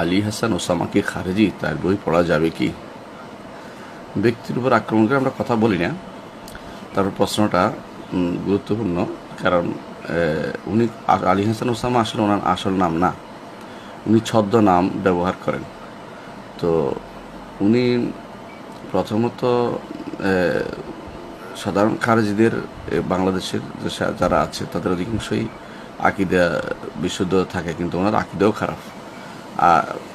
আলী হাসান ওসামাকে খারেজি, তার বই পড়া যাবে কি? ব্যক্তির উপর আক্রমণ করে আমরা কথা বলি না। তারপর প্রশ্নটা গুরুত্বপূর্ণ, কারণ উনি আলী হাসান ওসামা আসলে ওনার আসল নাম না। উনি ছদ্ম নাম ব্যবহার করেন। তো উনি প্রথমত সাধারণ খারেজিদের বাংলাদেশের যারা আছে, তাদের অধিকাংশই আকিদা বিশুদ্ধ থাকে, কিন্তু ওনার আকিদাও খারাপ।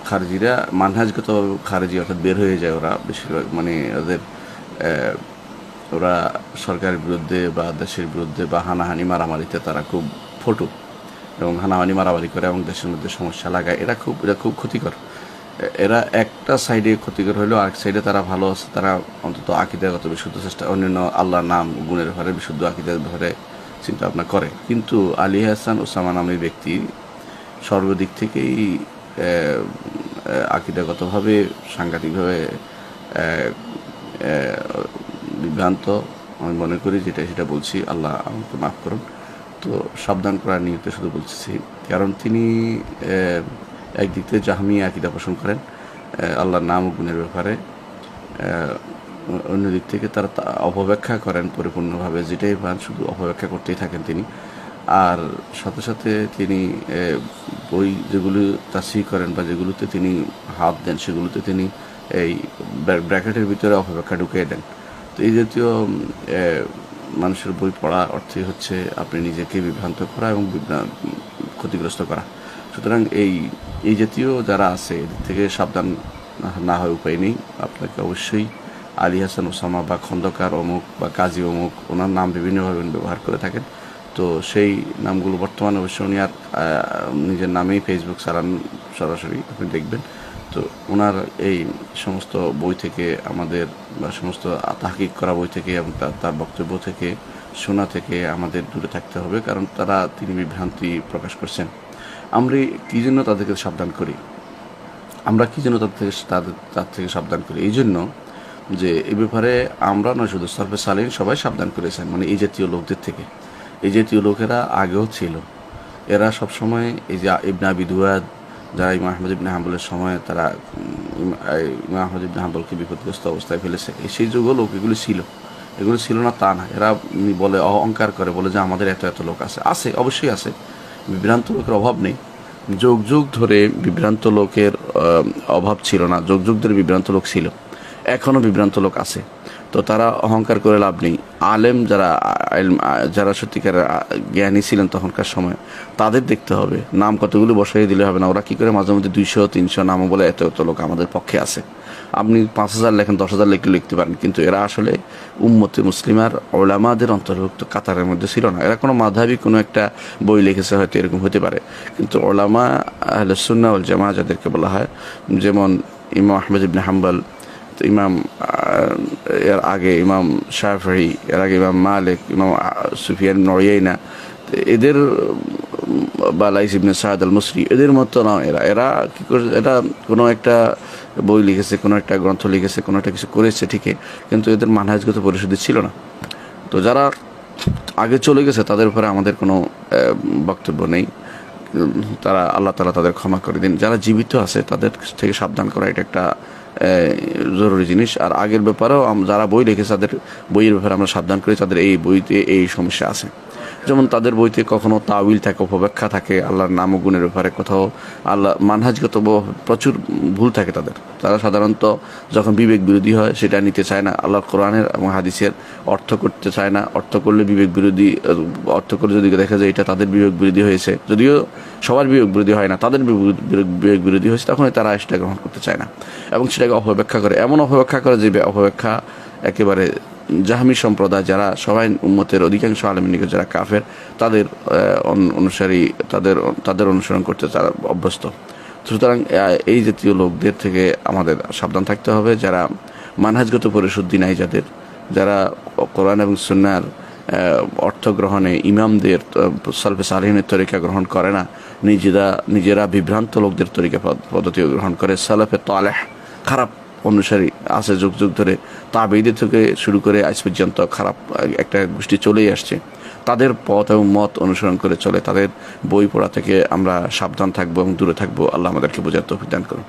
খারেজিরা মানহাজগত খারেজি অর্থাৎ বের হয়ে যায় ওরা বেশিরভাগ। মানে ওদের ওরা সরকারের বিরুদ্ধে বা দেশের বিরুদ্ধে বা হানাহানি মারামারিতে তারা খুব ফটু এবং হানাহানি মারামারি করে এবং দেশের মধ্যে সমস্যা লাগায়। এরা খুব এরা খুব ক্ষতিকর। এরা একটা সাইডে ক্ষতিকর হলেও আরেক সাইডে তারা ভালো আছে। তারা অন্তত আকিদাগত বিশুদ্ধ চেষ্টা, অন্যান্য আল্লাহর নাম, গুণের ব্যাপারে বিশুদ্ধ আকিদের ব্যাপারে চিন্তা ভাবনা করে। কিন্তু আলী হাসান ওসামা নামের ব্যক্তি সর্বদিক থেকেই আকিদাগতভাবে, সাংঘাতিকভাবে বিভ্রান্ত আমি মনে করি যেটা, সেটা বলছি, আল্লাহ আমাকে মাফ করুন। তো সাবধান করার নিয়ত শুধু বলছি কারণ তিনি একদিক থেকে জাহামিয়া আকিদা পোষণ করেন আল্লাহর নাম ও গুণের ব্যাপারে অন্যদিক থেকে তারা অপব্যাখ্যা করেন, পরিপূর্ণভাবে, যেটাই পান শুধু অপব্যাখ্যা করতেই থাকেন তিনি। আর সাথে সাথে তিনি বই যেগুলো তাসি করেন বা যেগুলোতে তিনি হাত দেন, সেগুলোতে তিনি এই ব্র্যাকেটের ভিতরে অপব্যাখ্যা ঢুকিয়ে দেন। তো এই জাতীয় মানুষের বই পড়া অর্থই হচ্ছে আপনি নিজেকে বিভ্রান্ত করা এবং ক্ষতিগ্রস্ত করা। সুতরাং এই এই জাতীয় যারা আছে, এদের থেকে সাবধান না হয় উপায় নেই। আপনাকে অবশ্যই আলী হাসান, ওসামা বা খন্দকার অমুক বা কাজী অমুক, ওনার নাম বিভিন্নভাবে ব্যবহার করে থাকেন। তো সেই নামগুলো বর্তমানে অবশ্যই উনি আর নিজের নামেই ফেসবুক চালান সরাসরি, আপনি দেখবেন। তো ওনার এই সমস্ত বই থেকে আমাদের, বা সমস্ত তাহকিক করা বই থেকে এবং তার বক্তব্য থেকে, শোনা থেকে আমাদের দূরে থাকতে হবে, কারণ তারা তিনি বিভ্রান্তি প্রকাশ করছেন। আমরা কী জন্য তাদেরকে সাবধান করি? আমরা কি জন্য তার থেকে তাদের তার থেকে সাবধান করি? এই জন্য যে এই ব্যাপারে আমরা নয় শুধু সরফে সালিন সবাই সাবধান করেছেন মানে এই জাতীয় লোকদের থেকে। এই জাতীয় লোকেরা আগেও ছিল। এরা সবসময় এই যে ইবনা আবি দুয়াদ, যারা ইমাম আহমদ ইবনে হাম্বলের সময় তারা ইমাম আহমদ ইবনে হাম্বলকে বিপদগ্রস্ত অবস্থায় ফেলেছে। সেই যুগও লোক এগুলি ছিল। এগুলো ছিল না, তা না। এরা বলে, অহংকার করে, বলে যে আমাদের এত এত লোক আছে। আছে, অবশ্যই আছে। বিভ্রান্ত লোকের অভাব নেই। যুগ যুগ ধরে বিভ্রান্ত লোকের অভাব ছিল না। যুগ যুগ ধরে বিভ্রান্ত লোক ছিল। এখনও বিভ্রান্ত লোক আছে। তো তারা অহংকার করে লাভ নেই। আলেম যারা যারা সত্যিকার জ্ঞানী ছিলেন তখনকার সময়, তাদের দেখতে হবে, নাম কতগুলো বসাই দিলে হবে না। ওরা কি করে মাঝে মধ্যে দুইশো, তিনশো নামও বলে, এত এত লোক আমাদের পক্ষে আছে। আপনি পাঁচ হাজার লেখেন, দশ হাজার লিখলে লিখতে পারেন, কিন্তু এরা আসলে উম্মতে মুসলিমার ওলামাদের অন্তর্ভুক্ত, কাতারের মধ্যে ছিল না। এরা কোনো মাধাবী কোনো একটা বই লিখেছে, হয়তো এরকম হতে পারে। কিন্তু ওলামা আহলে সুন্না ওয়াল জামা যাদেরকে বলা হয়, যেমন ইমাম আহমেদ ইবনে হাম্বল, ইমাম এর আগে ইমাম শাফি এর আগে ইমাম মালিক, ইমাম সুফিয়ান নড়িয়াইনা এদের বা লাইস ইবনে আল মুসরি এদের মতো না এরা। এরা কী করে এটা কোনো একটা বই লিখেছে, কোনো একটা গ্রন্থ লিখেছে, কোনো একটা কিছু করেছে ঠিকই, কিন্তু এদের মানহাজগত পরিশুদ্ধি ছিল না। তো যারা আগে চলে গেছে, তাদের উপরে আমাদের কোনো বক্তব্য নেই। তারা আল্লাহ তালা তাদের ক্ষমা করে দিন। যারা জীবিত আছে, তাদের থেকে সাবধান করা এটা একটা জরুরি জিনিস। আর আগের ব্যাপারেও যারা বই লিখেছে, তাদের বইয়ের ব্যাপারে আমরা সাবধান করি, তাদের এই বইতে এই সমস্যা আছে। যেমন তাদের বইতে কখনো তাউইল থাকে অপব্যাখ্যা থাকে, আল্লাহর নাম গুণের ব্যাপারে কোথাও আল্লাহ মানহাজগত প্রচুর ভুল থাকে তাদের। তারা সাধারণত যখন বিবেক বিরোধী হয়, সেটা নিতে চায় না। আল্লাহ কোরআনের এবং হাদিসের অর্থ করতে চায় না। অর্থ করলে বিবেক বিরোধী অর্থ করে যদি দেখা যায় এটা তাদের বিবেক বিরোধী হয়েছে, যদিও সবার বিবেক বিরোধী হয় না, তাদের বিবেক বিরোধী হয়েছে, তখনই তারা সেটা গ্রহণ করতে চায় না এবং সেটাকে অপব্যাখ্যা করে। এমন অপব্যাখ্যা করে যে অপব্যাখ্যা একেবারে জাহামি সম্প্রদায় যারা, সবাই উম্মতের অধিকাংশ আলমিনিকে যারা কাফের, তাদের অনুসারী, তাদের তাদের অনুসরণ করতে তারা অভ্যস্ত। সুতরাং এই জাতীয় লোকদের থেকে আমাদের সাবধান থাকতে হবে। যারা মানহাজগত পরিশুদ্ধি নাই যাদের যারা কোরআন এবং সুন্নার অর্থ গ্রহণে ইমামদের সালফে সালিমের তরিকা গ্রহণ করে না, নিজেরা নিজেরা বিভ্রান্ত লোকদের তরিকা পদ- পদ্ধতি গ্রহণ করে। সালাফে তালেহ, খারাপ অনুসারী আছে যুগ যুগ ধরে। তাবেইদের থেকে শুরু করে আজ পর্যন্ত খারাপ একটা গোষ্ঠী চলেই আসছে। তাদের পথ এবং মত অনুসরণ করে চলে। তাদের বই পড়া থেকে আমরা সাবধান থাকব এবং দূরে থাকব। আল্লাহ আমাদেরকে বোঝার তৌফিক দান করুন।